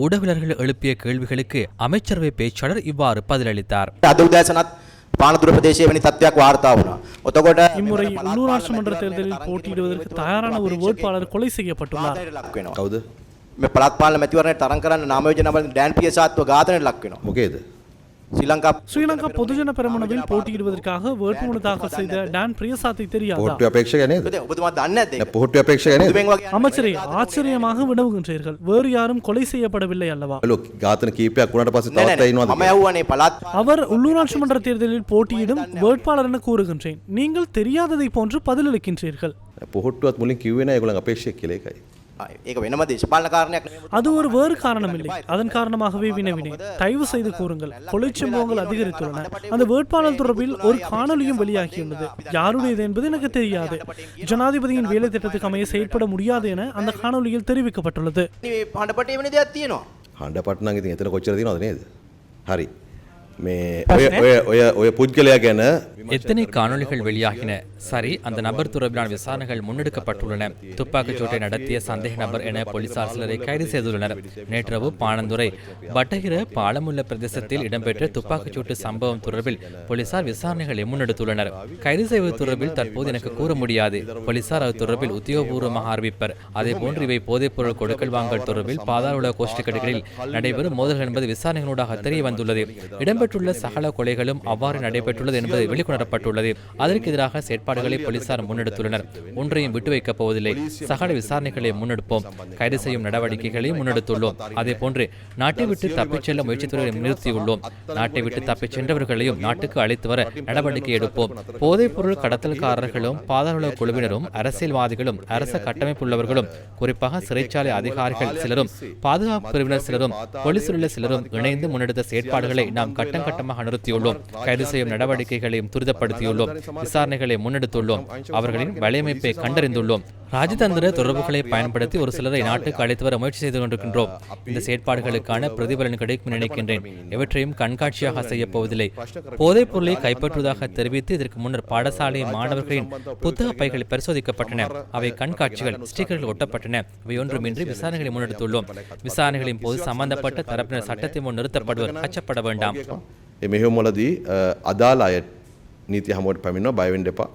ஊடகவியலர்கள் எழுப்பிய கேள்விகளுக்கு அமைச்சரவை பேச்சாளர் இவ்வாறு பதிலளித்தார் අද උදෑසනත් පානදුර ප්‍රදේශය වැනි තත්ත්වයක් වාර්තා වුණා. ඔතකොට இம்முறை உள்ளூராட்சி மன்ற தேர்தலில் போட்டியிடுவதற்கு தயாரான ஒரு வேட்பாளர் கொலை செய்யப்பட்டுள்ளார் ඝාතනයට ලක් වෙනවා. කවුද මේ පළාත් පාලන මැතිවරණයට තරඟ කරන්න නාම යෝජනා වලින් ඩෑන් පියසාත්ව ඝාතනයට ලක් වෙනවා. මොකේද ஸ்ரீலங்கா ஸ்ரீலங்கா பொதுஜன பெருமனவில் போட்டியிடுவதற்காக வேட்புமனு செய்த டான் பிரியசாத்தை தெரியாதா? அமைச்சரை ஆச்சரியமாக வினவுகின்றீர்கள். வேறு யாரும் கொலை செய்யப்படவில்லை அல்லவா? அவர் உள்ளூராட்சி மன்ற தேர்தலில் போட்டியிடும் வேட்பாளர் என கூறுகின்றேன். நீங்கள் தெரியாததை போன்று பதிலளிக்கின்றீர்கள். පොහොට්ටුවත් මුලින් කිව්වේ නෑ ඒගොල්ලන් අපේක්ෂක කියලා ඒකයි ආ, ඒක වෙනම දේශපාලන කාරණයක් නෙමෙයි. அது ஒரு வேறு காரணம் இல்லை அதன் காரணமாகவே வினவினேன் தயவு செய்து கூறுங்கள் கொலை சம்பவங்கள் அதிகரித்துள்ளன அந்த வேட்பாளர் தொடர்பில் ஒரு காணொலியும் வெளியாகியுள்ளது யாருடையது என்பது எனக்கு தெரியாது ஜனாதிபதியின் வேலை திட்டத்துக்கு அமைய செயற்பட முடியாது என அந்த காணொலியில் தெரிவிக்கப்பட்டுள்ளது මේ හඬපටේ වෙන දෙයක් තියෙනවා. හඬ පට්නම් ඉතින් එතන කොච්චර තියෙනවද නේද හරි මේ ඔය ඔය ඔය ඔය පුද්ගලයා ගැන எத்தனை காணொளிகள் வெளியாகின சரி அந்த நபர் தொடர்பிலான விசாரணைகள் முன்னெடுக்கப்பட்டுள்ளன துப்பாக்கிச் சூட்டை நடத்திய சந்தேக நபர் என போலீசார் சிலரை கைது செய்துள்ளனர் நேற்றிரவு பாணந்துறை பட்டகிர பாலமுல்ல பிரதேசத்தில் இடம்பெற்ற துப்பாக்கிச் சூட்டு சம்பவம் தொடர்பில் போலீசார் விசாரணைகளை முன்னெடுத்துள்ளனர் கைது செய்வது தொடர்பில் தற்போது எனக்கு கூற முடியாது போலீசார் அது தொடர்பில் உத்தியோகபூர்வமாக அறிவிப்பர் அதேபோன்று இவை போதைப்பொருள் கொடுக்கல் வாங்கல் தொடர்பில் பாதாள கோஷ்டிக்கடைகளில் நடைபெறும் மோதல்கள் என்பது விசாரணைகளூடாக தெரிய வந்துள்ளது இடம்பெற்றுள்ள சகல கொலைகளும் அவ்வாறு நடைபெற்றுள்ளது என்பது வெளிக்கொணரப்பட்டுள்ளது. அதற்கு எதிராக செயற்பாடுகளை போலீசார் முன்னெடுத்துள்ளனர். ஒன்றையும் விட்டு வைக்கப் போவதில்லை சகல விசாரணைகளை முன்னெடுப்போம். கைது செய்யும் நடவடிக்கைகளையும் முன்னெடுத்துள்ளோம். அதே போன்று நாட்டை விட்டு தப்பிச் செல்ல முயற்சித்துறையை நிறுத்தியுள்ளோம். நாட்டை விட்டு தப்பிச் சென்றவர்களையும் நாட்டுக்கு அழைத்து வர நடவடிக்கை எடுப்போம். போதைப் பொருள் கடத்தல்காரர்களும் பாதாள குழுவினரும் அரசியல்வாதிகளும் அரச கட்டமைப்புள்ளவர்களும் குறிப்பாக சிறைச்சாலை அதிகாரிகள் சிலரும் பாதுகாப்பு பிரிவினர் சிலரும் போலீசில் உள்ள சிலரும் இணைந்து முன்னெடுத்த செயற்பாடுகளை நாம் கட்டம் கட்டமாக நிறுத்தியுள்ளோம் கைது செய்யும் நடவடிக்கைகளையும் துரிதப்படுத்தியுள்ளோம். விசாரணைகளை முன்னெடுத்துள்ளோம். அவர்களின் வலையமைப்பை கண்டறிந்துள்ளோம். ராஜதந்திர தொடர்புகளை பயன்படுத்தி ஒரு சிலரை நாட்டுக்கு அழைத்து வர முயற்சி செய்து கொண்டிருக்கின்றோம் இந்த செயற்பாடுகளுக்கான பிரதிபலன் கிடைக்கும் என நினைக்கின்றேன் எவற்றையும் கண்காட்சியாக செய்யப் போவதில்லை போதைப் பொருளை கைப்பற்றுவதாக தெரிவித்து இதற்கு முன்னர் பாடசாலை மாணவர்களின் புத்தக பைகள் பரிசோதிக்கப்பட்டன அவை கண்காட்சிகள் ஸ்டிக்கர்கள் ஒட்டப்பட்டன இவை ஒன்றுமின்றி விசாரணைகளை முன்னெடுத்துள்ளோம் விசாரணைகளின் போது சம்பந்தப்பட்ட தரப்பினர் சட்டத்தின் முன் நிறுத்தப்படுவர் அச்சப்பட வேண்டாம் ඒ මෙහෙවුම්වලදී අදාළ අය නීති හමුවට පැමිණෙනවා බය වෙන්න එපා